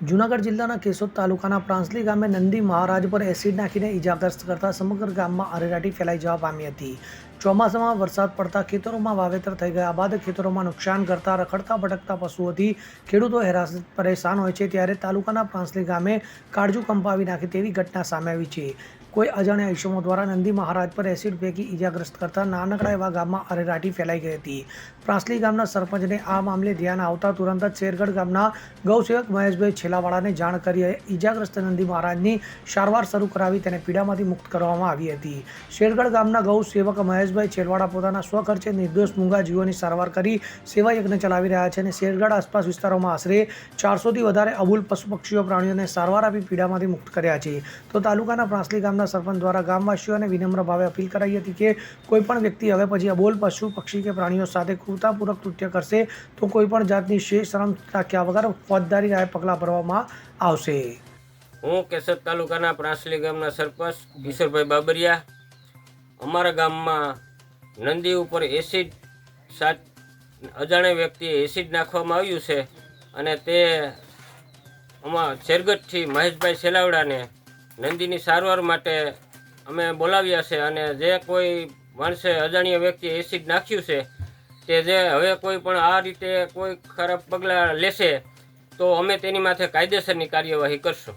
જૂનાગઢ જિલ્લાના કેશોદ તાલુકાના પ્રાંસલી ગામે નંદી મહારાજ પર એસિડ નાખીને ઈજાગ્રસ્ત કરતા સમગ્ર ગામમાં અરેરાટી ફેલાઈ જવા પામી હતી. ચોમાસામાં વરસાદ પડતા ખેતરોમાં વાવેતર થઈ ગયા બાદ ખેતરોમાં નુકસાન કરતા રખડતા ભટકતા પશુઓથી ખેડૂતો હેરાસ પરેશાન હોય છે ત્યારે તાલુકાના પ્રાંસલી ગામે કાળજુ કંપાવી નાખે તેવી ઘટના સામે આવી છે. કોઈ અજાણ્યા ઇસમો દ્વારા નંદી મહારાજ પર એસિડ ફેંકી ઇજાગ્રસ્ત કરતા નાનકડા એવા ગામમાં અરેરાટી ફેલાઈ ગઈ હતી. પ્રાંસલી ગામના સરપંચને આ મામલે ધ્યાન આવતા તુરંત જ શેરગઢ ગામના ગૌસેવક મહેશભાઈ છેલાવાળાને જાણ કરી ઈજાગ્રસ્ત નંદી મહારાજની સારવાર શરૂ કરાવી તેને પીડામાંથી મુક્ત કરવામાં આવી હતી. શેરગઢ ગામના ગૌ સેવક મહેશભાઈ છેડવાડા પોતાના સ્વખર્ચે નિર્દોષ મૂંગા જીવોની સારવાર કરી સેવા યજ્ઞ ચલાવી રહ્યા છે અને શેરગઢ આસપાસ વિસ્તારોમાં આશરે ચારસોથી વધારે અબુલ પશુ પક્ષીઓ પ્રાણીઓને સારવાર આપી પીડામાંથી મુક્ત કર્યા છે. તો તાલુકાના પ્રાંસલી ગામના સરપંચ દ્વારા ગામવાસીઓને વિનમ્ર ભાવે અપીલ કરાઈ હતી કે કોઈ પણ વ્યક્તિ હવે પછી અબોલ પશુ પક્ષી કે પ્રાણીઓ સાથે ક્રૂરતાપૂર્વક કૃત્ય કરશે તો કોઈ પણ જાતની શેષ શરમ રાખ્યા વગર ફોજદારી રાય પગલાં ભરવામાં આવશે. હું કેશોદ તાલુકાના પ્રાંસલી ગામના સરપંચ કિશોરભાઈ બાબરિયા અમારા ગામમાં નંદી ઉપર એસિડ સાત અજાણ્યા વ્યક્તિએ એસિડ નાખવામાં આવ્યું છે અને તે અમા શેરગઢથી મહેશભાઈ સેલાવડાને નંદીની સારવાર માટે અમે બોલાવ્યા છે અને જે કોઈ માણસે અજાણ્યા વ્યક્તિએ એસિડ નાખ્યું છે તે જે હવે કોઈ પણ આ રીતે કોઈ ખરાબ પગલાં લેશે તો અમે તેની માથે કાયદેસરની કાર્યવાહી કરશું.